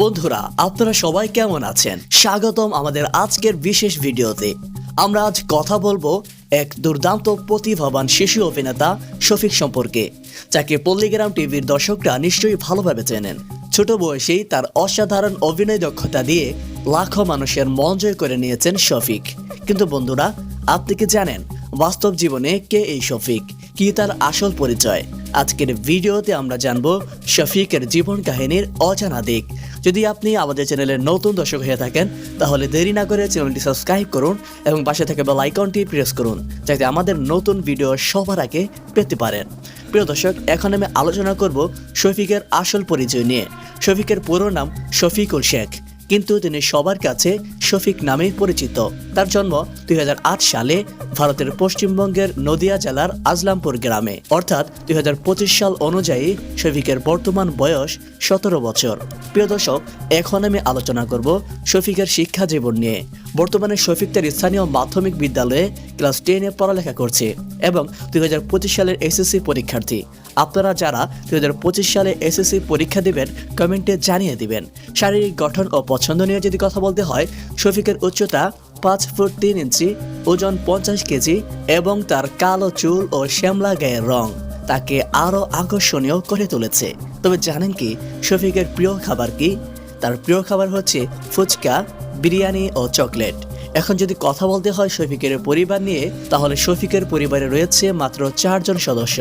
বন্ধুরা, আপনারা সবাই কেমন আছেন? স্বাগতম আমাদের আজকের বিশেষ ভিডিওতে। আমরা আজ কথা বলব এক দুর্দান্ত প্রতিভাবান শিশু অভিনেতা শফিক সম্পর্কে, যাকে পল্লীগ্রাম টিভির দর্শকরা নিশ্চয়ই ভালোভাবে চেনেন। ছোট বয়সেই তার অসাধারণ অভিনয় দক্ষতা দিয়ে লাখো মানুষের মন জয় করে নিয়েছেন শফিক। কিন্তু বন্ধুরা, আপনি কি জানেন বাস্তব জীবনে কে এই শফিক? কি তার আসল পরিচয়? আজকের ভিডিওতে আমরা জানব শফিকের জীবন কাহিনীর অজানা দিক। যদি আপনি আমাদের চ্যানেলের নতুন দর্শক হয়ে থাকেন, তাহলে দেরি না করে চ্যানেলটি সাবস্ক্রাইব করুন এবং পাশে থেকে বেল আইকনটি প্রেস করুন, যাতে আমাদের নতুন ভিডিও সবার আগে পেতে পারেন। প্রিয় দর্শক, এখন আমি আলোচনা করব শফিকের আসল পরিচয় নিয়ে। শফিকের পুরো নাম শফিকুল শেখ। কিন্তু তিনি সবার কাছে শফিক নামেই পরিচিত। তার জন্ম দুই হাজার আট সালে ভারতের পশ্চিমবঙ্গের নদিয়া জেলার আজলামপুর গ্রামে। অর্থাৎ দুই হাজার পঁচিশ সাল অনুযায়ী শফিকের বর্তমান বয়স সতেরো বছর। প্রিয় দর্শক, এখন আমি আলোচনা করব শফিকের শিক্ষা জীবন নিয়ে। বর্তমানে শফিক তার স্থানীয় মাধ্যমিক বিদ্যালয়ে ক্লাস টেনে পড়ালেখা করছে এবং দুই হাজার পঁচিশ সালের এসএসসি পরীক্ষার্থী। আপনারা যারা দুই হাজার পঁচিশ সালে এসএসসি পরীক্ষা দিবেন, কমেন্টে জানিয়ে দিবেন। শারীরিক গঠন ও পছন্দ নিয়ে যদি কথা বলতে হয়, শফিকের উচ্চতা পাঁচ ফুট তিন ইঞ্চি, ওজন পঞ্চাশ কেজি এবং তার কালো চুল ও শ্যামলা গায়ের রং তাকে আরও আকর্ষণীয় করে তুলেছে। তবে জানেন কি, শফিকের প্রিয় খাবার কি? তার প্রিয় খাবার হচ্ছে ফুচকা, বিরিয়ানি ও চকলেট। এখন যদি কথা বলতে হয় শফিকের পরিবার নিয়ে, তাহলে শফিকের পরিবারে রয়েছে মাত্র চারজন সদস্য।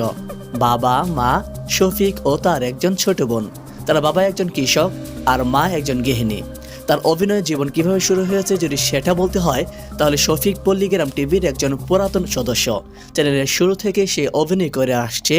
বাবা, মা, শফিক ও তার একজন ছোট বোন। তার বাবা একজন কৃষক আর মা একজন গৃহিণী। তার অভিনয় জীবন কীভাবে শুরু হয়েছে যদি সেটা বলতে হয়, তাহলে শফিক পল্লীগ্রাম টিভির একজন পুরাতন সদস্য। চ্যানেলের শুরু থেকে সে অভিনয় করে আসছে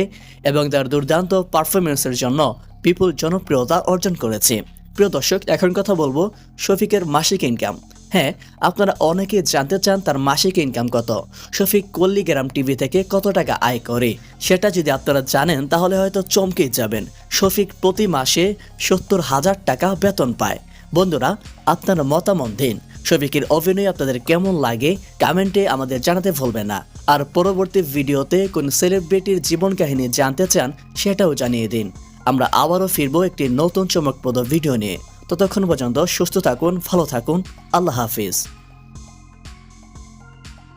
এবং তার দুর্দান্ত পারফরমেন্সের জন্য বিপুল জনপ্রিয়তা অর্জন করেছে। প্রিয় দর্শক, এখন কথা বলব শফিকের মাসিক ইনকাম হ্যাঁ আপনারা অনেকে জানতে চান তার মাসিক ইনকাম কত। শফিক কল্লিগ্রাম টিভি থেকে কত টাকা আয় করে? সেটা যদি আপনারা জানেন, তাহলে হয়তো চমকেই যাবেন। শফিক প্রতি মাসে সত্তর হাজার টাকা বেতন পায়। বন্ধুরা, আপনারা মতামত দিন। শফিকের অভিনয় আপনাদের কেমন লাগে কমেন্টে আমাদের জানাতে ভুলবেন না। আর পরবর্তী ভিডিওতে কোন সেলিব্রিটির জীবন কাহিনী জানতে চান, সেটাও জানিয়ে দিন। আমরা আবারও ফিরবো একটি নতুন চমকপ্রদ ভিডিও নিয়ে। ততক্ষণ পর্যন্ত সুস্থ থাকুন ভালো থাকুন। আল্লাহ হাফিজ।